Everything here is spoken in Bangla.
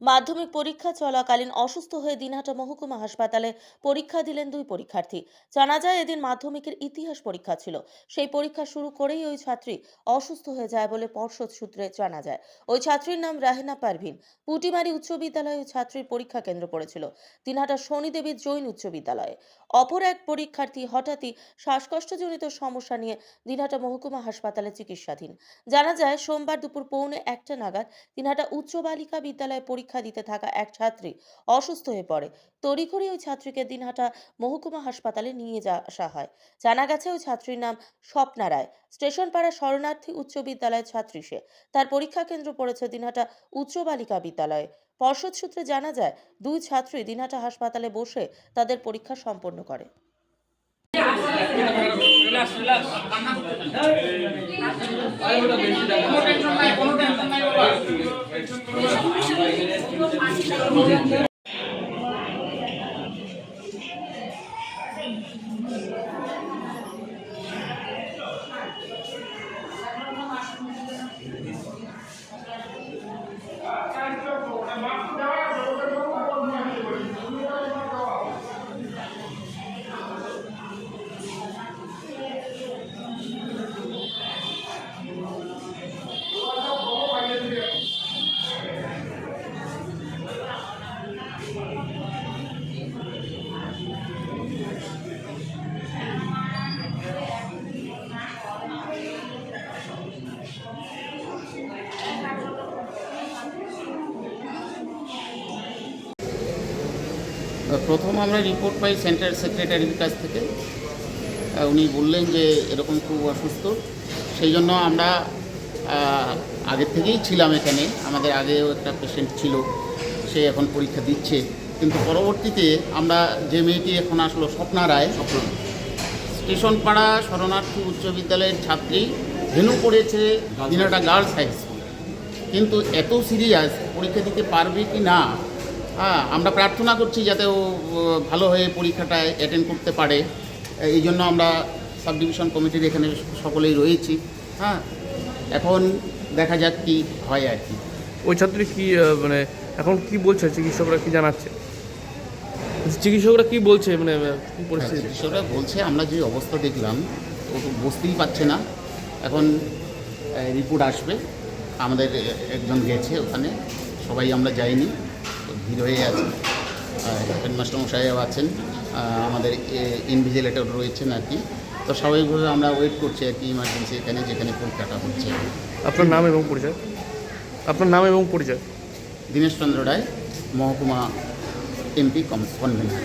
মাধ্যমিক পরীক্ষা চলাকালীন অসুস্থ হয়ে দিনহাটা মহকুমা হাসপাতালে পরীক্ষা দিলেন দুই পরীক্ষার্থী। জানা যায় এদিন মাধ্যমিকের ইতিহাস পরীক্ষা ছিল। সেই পরীক্ষা শুরু করেই ওই ছাত্রী অসুস্থ হয়ে যায় বলে পর্ষদ সূত্রে জানা যায়। ওই ছাত্রীর নাম রাহেনা পারভিন। পুটিমারি উচ্চ বিদ্যালয়ে ওই ছাত্রীর পরীক্ষা কেন্দ্র পড়েছিল। দিনহাটা শনিদেবী জৈন উচ্চ বিদ্যালয়ে। অপর এক পরীক্ষার্থী হঠাৎই শ্বাসকষ্টজনিত সমস্যা নিয়ে দিনহাটা মহকুমা হাসপাতালে চিকিৎসাধীন। জানা যায়, সোমবার দুপুর পৌনে একটা নাগাদ দিনহাটা উচ্চ বালিকা বিদ্যালয়ে পরীক্ষা দিতে থাকা এক ছাত্রী অসুস্থ হয়ে পড়ে। তড়িঘড়ি ওই ছাত্রীকে দিনহাটা মহকুমা হাসপাতালে নিয়ে আসা হয়। জানা গেছে ওই ছাত্রীর নাম স্বপ্না রায়। স্টেশন পাড়া শরণার্থী উচ্চ বিদ্যালয়ের ছাত্রী সে। তার পরীক্ষা কেন্দ্র পড়েছে দিনহাটা উচ্চ বালিকা বিদ্যালয়ে। পর্ষদ সূত্রে জানা যায়, দুই ছাত্রী দিনহাটা হাসপাতালে বসে তাদের পরীক্ষা সম্পন্ন করে। Relax relax. কোনো টেনশন নাই কোনো টেনশন নাই 何? প্রথম আমরা রিপোর্ট পাই সেন্টার সেক্রেটারির কাছ থেকে। উনি বললেন যে এরকম খুব অসুস্থ। সেই জন্য আমরা আগের থেকেই ছিলাম এখানে। আমাদের আগেও একটা পেশেন্ট ছিল সে এখন পরীক্ষা দিচ্ছে। কিন্তু পরবর্তীতে আমরা যে মেয়েটি এখন আসলো স্বপ্না রায় স্বপ্ন। স্টেশন পাড়া শরণার্থী উচ্চ বিদ্যালয়ের ছাত্রী। ভেনু পড়েছে দিনাটা গার্লস হাই স্কুল। কিন্তু এত সিরিয়াস পরীক্ষা দিতে পারবে কি না? হ্যাঁ আমরা প্রার্থনা করছি যাতে ও ভালো হয়ে পরীক্ষাটা অ্যাটেন্ড করতে পারে। এই জন্য আমরা সাব ডিভিশন কমিটির এখানে সকলেই রয়েছি। হ্যাঁ এখন দেখা যাক কি হয় আর কি। ওই ছাত্রী কি মানে এখন কি বলছে? চিকিৎসকরা কি জানাচ্ছে? চিকিৎসকরা কি বলছে? মানে কি পরিস্থিতি? চিকিৎসকরা বলছে আমরা যে অবস্থা দেখলাম ও তো বসতেই পারছে না। এখন রিপোর্ট আসবে। আমাদের একজন গেছে ওখানে। সবাই আমরা যাইনি। ভিড় হয়ে আছে হেডমাস্টার মশাইও আছেন। আমাদের ইনভিজিলেটর রয়েছেন আর কি। তো স্বাভাবিকভাবে আমরা ওয়েট করছি আর কি ইমার্জেন্সি এখানে যেখানে পরীক্ষাটা হচ্ছে। আপনার নাম এবং পরিচয়? আপনার নাম এবং পরিচয়? দীনেশচন্দ্র রায় মহকুমা এমপি কনভেনার